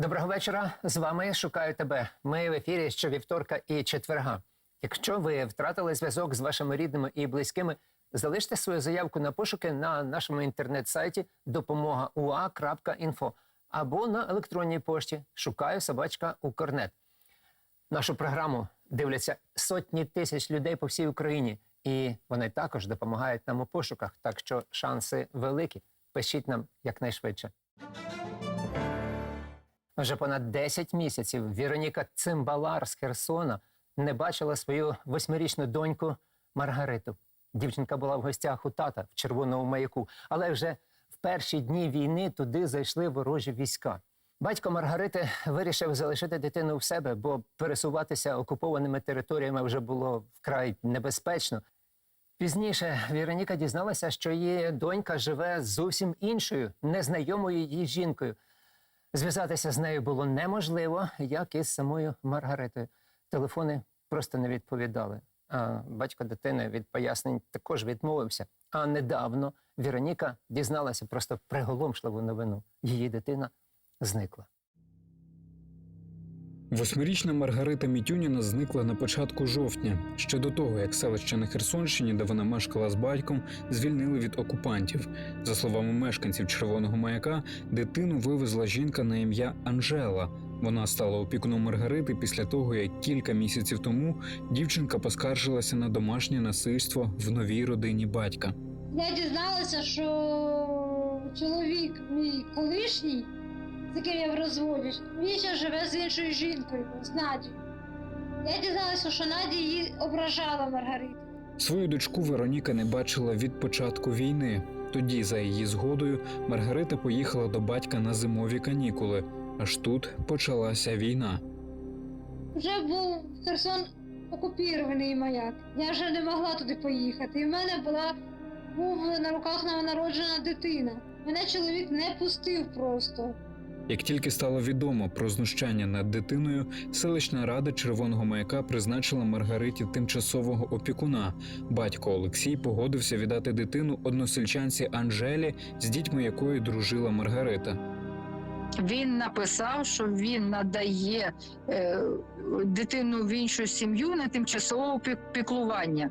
Доброго вечора. З вами шукаю тебе. Ми в ефірі щовівторка і четверга. Якщо ви втратили зв'язок з вашими рідними і близькими, залиште свою заявку на пошуки на нашому інтернет-сайті допомога.ua.info або на електронній пошті шукаю собачка Укрнет. Нашу програму дивляться сотні тисяч людей по всій Україні, і вони також допомагають нам у пошуках. Так що шанси великі. Пишіть нам якнайшвидше. Вже понад 10 місяців Віроніка Цимбалар з Херсона не бачила свою восьмирічну доньку Маргариту. Дівчинка була в гостях у тата в червоному маяку, але вже в перші дні війни туди зайшли ворожі війська. Батько Маргарити вирішив залишити дитину в себе, бо пересуватися окупованими територіями вже було вкрай небезпечно. Пізніше Віроніка дізналася, що її донька живе зовсім іншою, незнайомою їй жінкою. Зв'язатися з нею було неможливо, як і з самою Маргаритою. Телефони просто не відповідали. А батько дитини від пояснень також відмовився. А недавно Віроніка дізналася просто приголомшливу новину. Її дитина зникла. Восьмирічна Маргарита Мітюніна зникла на початку жовтня, ще до того, як селище на Херсонщині, де вона мешкала з батьком, звільнили від окупантів. За словами мешканців Червоного маяка, дитину вивезла жінка на ім'я Анжела. Вона стала опікуном Маргарити після того, як кілька місяців тому дівчинка поскаржилася на домашнє насильство в новій родині батька. Я дізналася, що чоловік мій колишній, яким я в розводі, ще живе з іншою жінкою, з Надією. Я дізналася, що Надя її ображала Маргарита. Свою дочку Вероніка не бачила від початку війни. Тоді, за її згодою, Маргарита поїхала до батька на зимові канікули. Аж тут почалася війна. Вже був Херсон окупірований маяк. Я вже не могла туди поїхати. І в мене була був на руках новонароджена дитина. Мене чоловік не пустив просто. Як тільки стало відомо про знущання над дитиною, селищна рада Червоного маяка призначила Маргариті тимчасового опікуна. Батько Олексій погодився віддати дитину односельчанці Анжелі, з дітьми якої дружила Маргарита. Він написав, що він надає е, дитину в іншу сім'ю на тимчасове піклування.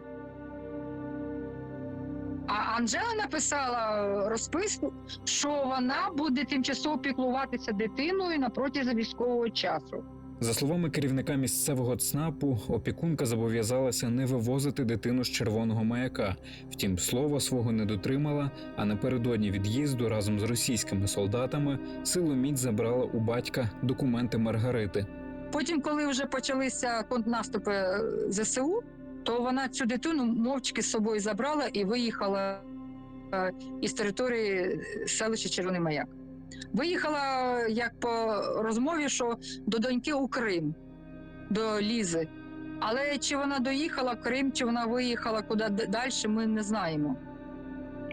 Анжела написала розписку, що вона буде тимчасово піклуватися дитиною на протязі військового часу. За словами керівника місцевого ЦНАПу, опікунка зобов'язалася не вивозити дитину з червоного маяка. Втім, слова свого не дотримала. А напередодні від'їзду разом з російськими солдатами силоміць забрала у батька документи Маргарити. Потім, коли вже почалися контрнаступи е, ЗСУ, то вона цю дитину мовчки з собою забрала і виїхала е, із території селища Червоний Маяк. Виїхала як по розмові, що до доньки у Крим, до Лізи. Але чи вона доїхала в Крим, чи вона виїхала куди далі, ми не знаємо.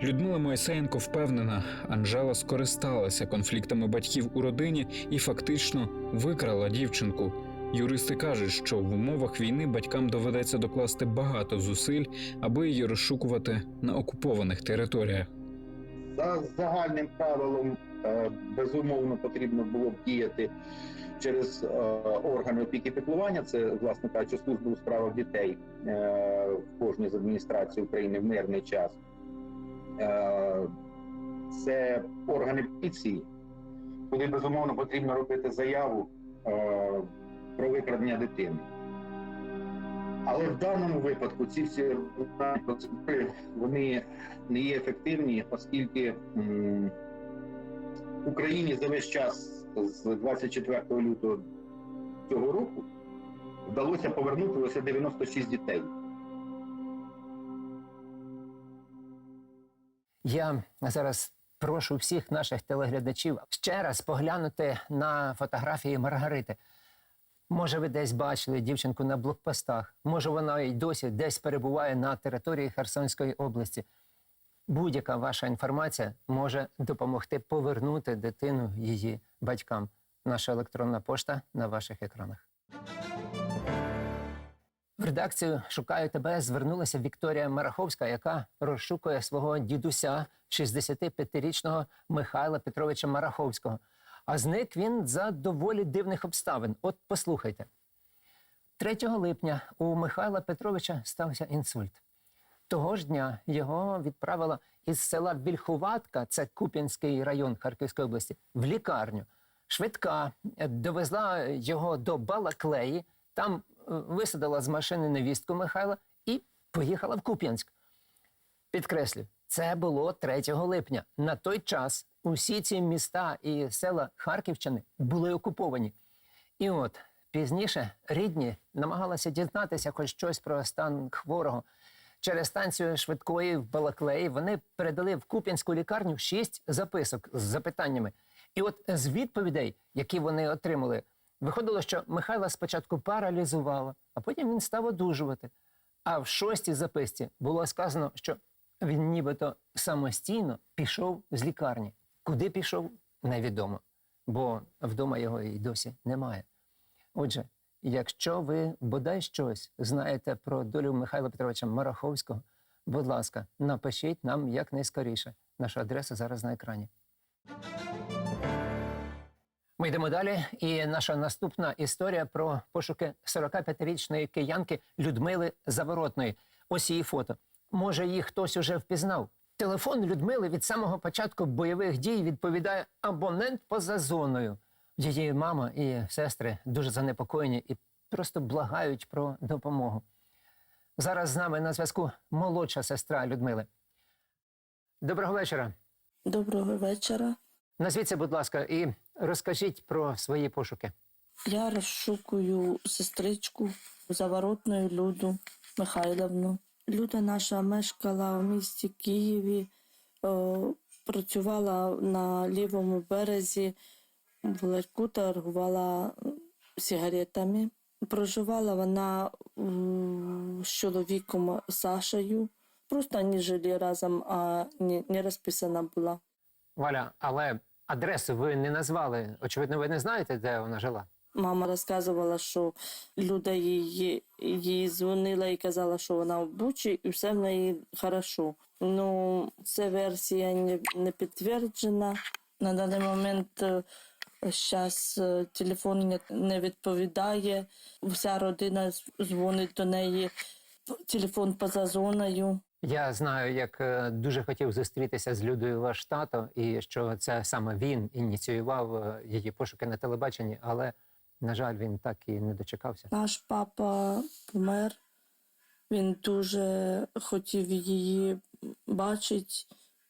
Людмила Моїсеєнко впевнена, Анжела скористалася конфліктами батьків у родині і фактично викрала дівчинку. Юристи кажуть, що в умовах війни батькам доведеться докласти багато зусиль, аби її розшукувати на окупованих територіях. За загальним правилом е, безумовно потрібно було б діяти через е, органи опіки піклування. Це власне кажучи, службу у справах дітей е, в кожній з адміністрацій України в мирний час. Це органи поліції, куди безумовно потрібно робити заяву про викрадення дитини. Але в даному випадку ці всі процедури вони не є ефективні, оскільки м, Україні за весь час з 24 лютого цього року вдалося повернути лише 96 дітей. Я зараз прошу всіх наших телеглядачів ще раз поглянути на фотографії Маргарити. Може, ви десь бачили дівчинку на блокпостах, може, вона й досі десь перебуває на території Херсонської області. Будь-яка ваша інформація може допомогти повернути дитину її батькам. Наша електронна пошта на ваших екранах. В редакцію Шукаю тебе звернулася Вікторія Мараховська, яка розшукує свого дідуся, 65-річного Михайла Петровича Мараховського. А зник він за доволі дивних обставин. От послухайте. 3 липня у Михайла Петровича стався інсульт. Того ж дня його відправила із села Вільхуватка, це Куп'янський район Харківської області, в лікарню. Швидка е, довезла його до Балаклеї, там е, висадила з машини невістку Михайла і поїхала в Куп'янськ. Підкреслю, це було 3 липня. На той час усі ці міста і села Харківщини були окуповані. І от пізніше рідні намагалися дізнатися хоч щось про стан хворого. Через станцію швидкої в Балаклеї вони передали в Куп'янську лікарню шість записок з запитаннями. І от з відповідей, які вони отримали, виходило, що Михайла спочатку паралізувала, а потім він став одужувати. А в шостій записці було сказано, що він нібито самостійно пішов з лікарні. Куди пішов, невідомо, бо вдома його і досі немає. Отже, якщо ви бодай щось знаєте про долю Михайла Петровича Мараховського, будь ласка, напишіть нам якнайскоріше. Наша адреса зараз на екрані. Ми йдемо далі, і наша наступна історія про пошуки 45-річної киянки Людмили Заворотної. Ось її фото. Може, її хтось уже впізнав. Телефон Людмили від самого початку бойових дій відповідає абонент поза зоною. Її мама і сестри дуже занепокоєні і просто благають про допомогу. Зараз з нами на зв'язку молодша сестра Людмили. Доброго вечора. Доброго вечора. Назвіться, будь ласка, і розкажіть про свої пошуки. Я розшукую сестричку заворотною Люду Михайловну. Люда наша мешкала у місті Києві, працювала на лівому березі, в ларьку торгувала сигаретами. Проживала вона з чоловіком Сашею. Просто вони жили разом, а не, не розписана була. Валя, але адресу ви не назвали. Очевидно, ви не знаєте, де вона жила. Мама розказувала, що Люда її, їй дзвонила і казала, що вона в Бучі, і все в неї хорошо. Ну, ця версія не, не підтверджена. На даний момент зараз телефон не, відповідає. Вся родина дзвонить до неї. Телефон поза зоною. Я знаю, як е, дуже хотів зустрітися з Людою ваш тато, і що це саме він ініціював е, її пошуки на телебаченні, але, на жаль, він так і не дочекався. Наш папа помер. Він дуже хотів її бачити,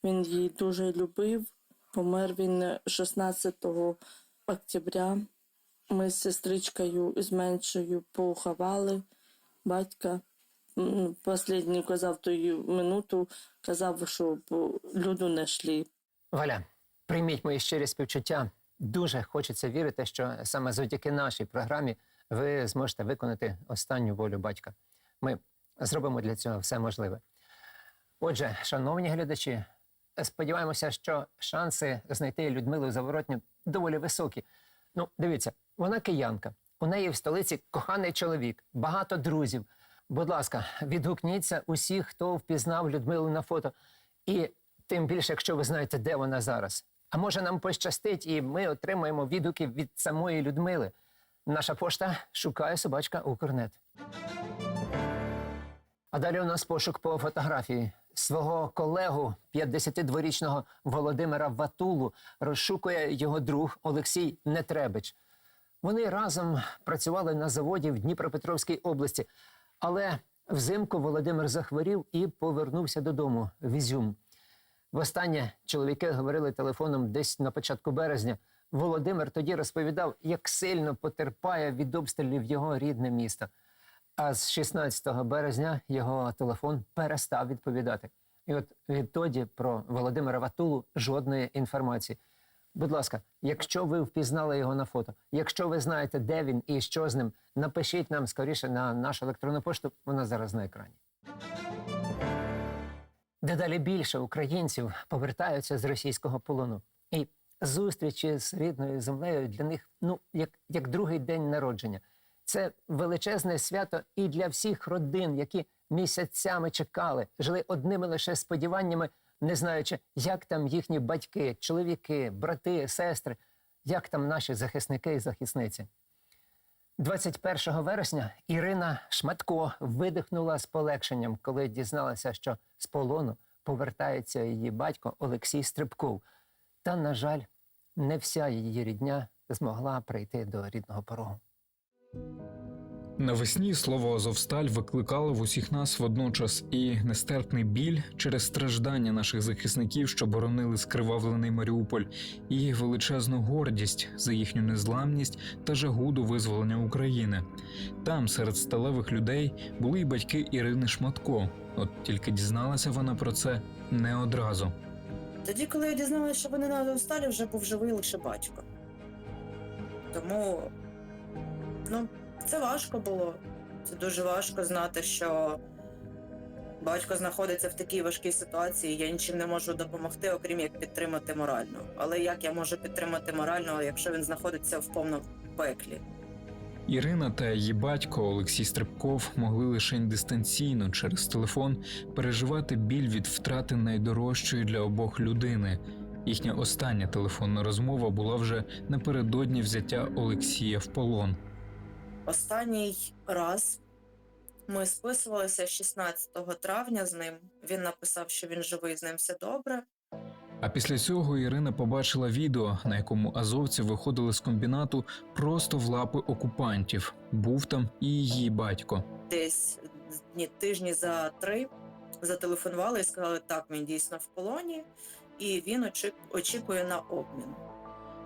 він її дуже любив. Помер він 16 октября. Ми з сестричкою з меншою поховали батька. Послідній казав ту минуту, казав, що люду не йшли. Валя, прийміть мої щирі співчуття. Дуже хочеться вірити, що саме завдяки нашій програмі ви зможете виконати останню волю батька. Ми зробимо для цього все можливе. Отже, шановні глядачі, сподіваємося, що шанси знайти Людмилу Заворотню доволі високі. Ну, дивіться, вона киянка. У неї в столиці коханий чоловік, багато друзів. Будь ласка, відгукніться усіх, хто впізнав Людмилу на фото. І тим більше, якщо ви знаєте, де вона зараз. А може нам пощастить, і ми отримаємо відгуки від самої Людмили. Наша пошта шукає собачка Укрнет. А далі у нас пошук по фотографії. Свого колегу, 52-річного Володимира Ватулу, розшукує його друг Олексій Нетребич. Вони разом працювали на заводі в Дніпропетровській області, але взимку Володимир захворів і повернувся додому в Ізюм. Востаннє чоловіки говорили телефоном десь на початку березня. Володимир тоді розповідав, як сильно потерпає від обстрілів його рідне місто. А з 16 березня його телефон перестав відповідати. І от відтоді про Володимира Ватулу жодної інформації. Будь ласка, якщо ви впізнали його на фото, якщо ви знаєте, де він і що з ним, напишіть нам скоріше на нашу електронну пошту. Вона зараз на екрані. Дедалі більше українців повертаються з російського полону. І зустрічі з рідною землею для них ну, як, як другий день народження. Це величезне свято і для всіх родин, які місяцями чекали, жили одними лише сподіваннями, не знаючи, як там їхні батьки, чоловіки, брати, сестри. як там наші захисники і захисниці. 21 вересня Ірина Шматко видихнула з полегшенням, коли дізналася, що з полону повертається її батько Олексій Стрибков. Та, на жаль, не вся її рідня змогла прийти до рідного порогу. Навесні слово Азовсталь викликало в усіх нас водночас і нестерпний біль через страждання наших захисників, що боронили скривавлений Маріуполь, і величезну гордість за їхню незламність та жагу до визволення України. Там, серед сталевих людей, були й батьки Ірини Шматко. От тільки дізналася вона про це не одразу. Тоді, коли я дізналася, що вони на Азовсталі, вже був живий лише батько. Тому ну, це важко було. Це дуже важко знати, що батько знаходиться в такій важкій ситуації, я нічим не можу допомогти, окрім як підтримати морально. Але як я можу підтримати морально, якщо він знаходиться в повному пеклі? Ірина та її батько Олексій Стрибков могли лише дистанційно через телефон переживати біль від втрати найдорожчої для обох людини. Їхня остання телефонна розмова була вже напередодні взяття Олексія в полон. Останній раз ми списувалися 16 травня з ним. Він написав, що він живий, з ним все добре. А після цього Ірина побачила відео, на якому азовці виходили з комбінату просто в лапи окупантів. Був там і її батько. десь дні, тижні за три зателефонували і сказали, так, він дійсно в полоні, і він очікує на обмін.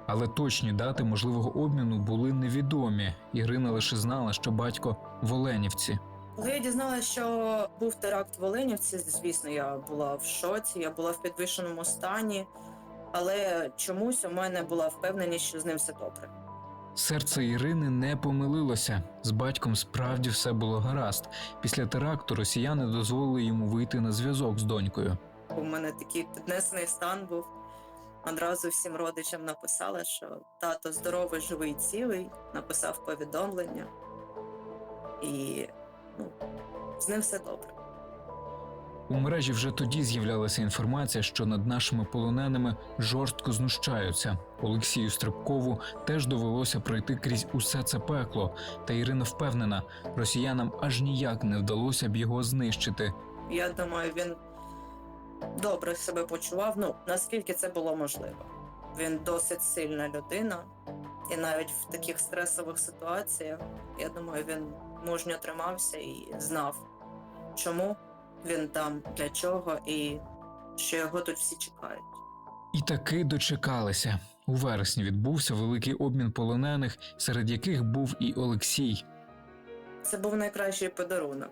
Але точні дати можливого обміну були невідомі. Ірина лише знала, що батько в Оленівці. Коли я дізналася, що був теракт в Оленівці, звісно, я була в шоці, я була в підвищеному стані, але чомусь у мене була впевненість, що з ним все добре. Серце Ірини не помилилося. З батьком справді все було гаразд. Після теракту росіяни дозволили йому вийти на зв'язок з донькою. У мене такий піднесений стан був. Одразу всім родичам написала, що тато здоровий, живий, цілий, написав повідомлення. І ну, з ним все добре. У мережі вже тоді з'являлася інформація, що над нашими полоненими жорстко знущаються. Олексію Стрибкову теж довелося пройти крізь усе це пекло. Та Ірина впевнена, росіянам аж ніяк не вдалося б його знищити. Я думаю, він добре себе почував. Ну, наскільки це було можливо. Він досить сильна людина, і навіть в таких стресових ситуаціях, я думаю, він мужньо тримався і знав, чому він там, для чого, і що його тут всі чекають. І таки дочекалися. У вересні відбувся великий обмін полонених, серед яких був і Олексій. Це був найкращий подарунок.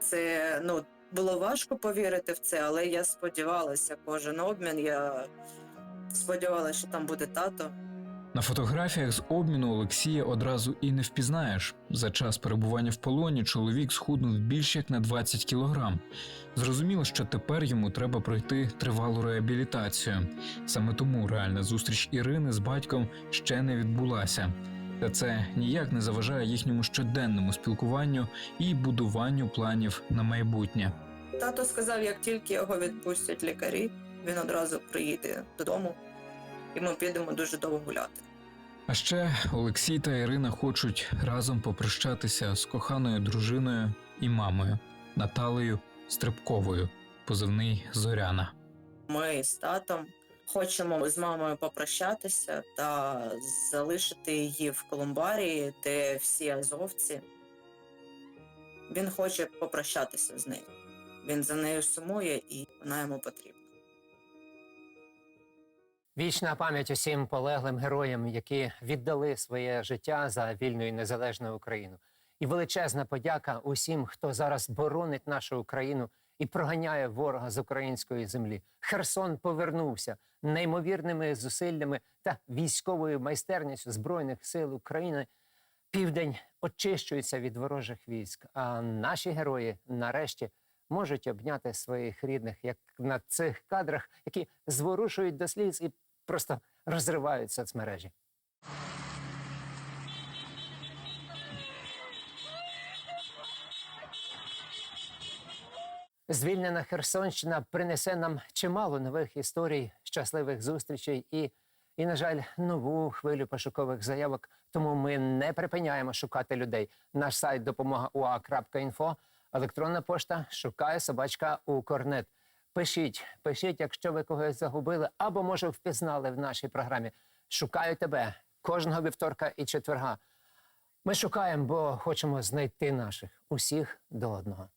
Це ну, було важко повірити в це, але я сподівалася, кожен обмін. Я сподівалася, що там буде тато. На фотографіях з обміну Олексія одразу і не впізнаєш. За час перебування в полоні чоловік схуднув більше як на 20 кілограм. Зрозуміло, що тепер йому треба пройти тривалу реабілітацію. Саме тому реальна зустріч Ірини з батьком ще не відбулася. Та це ніяк не заважає їхньому щоденному спілкуванню і будуванню планів на майбутнє. Тато сказав, як тільки його відпустять лікарі, він одразу приїде додому, і ми підемо дуже довго гуляти. А ще Олексій та Ірина хочуть разом попрощатися з коханою дружиною і мамою Наталею Стрибковою, позивний Зоряна. Ми з татом хочемо з мамою попрощатися та залишити її в Колумбарії, де всі азовці. Він хоче попрощатися з нею. Він за нею сумує і вона йому потрібна. Вічна пам'ять усім полеглим героям, які віддали своє життя за вільну і незалежну Україну. І величезна подяка усім, хто зараз боронить нашу Україну і проганяє ворога з української землі. Херсон повернувся неймовірними зусиллями та військовою майстерністю збройних сил України. Південь очищується від ворожих військ. А наші герої нарешті можуть обняти своїх рідних, як на цих кадрах, які зворушують до сліз і просто розривають соцмережі. Звільнена Херсонщина принесе нам чимало нових історій, щасливих зустрічей і і, на жаль, нову хвилю пошукових заявок. Тому ми не припиняємо шукати людей. Наш сайт допомога електронна пошта шукає собачка у корнет. Пишіть, пишіть, якщо ви когось загубили або, може, впізнали в нашій програмі. Шукаю тебе кожного вівторка і четверга. Ми шукаємо, бо хочемо знайти наших усіх до одного.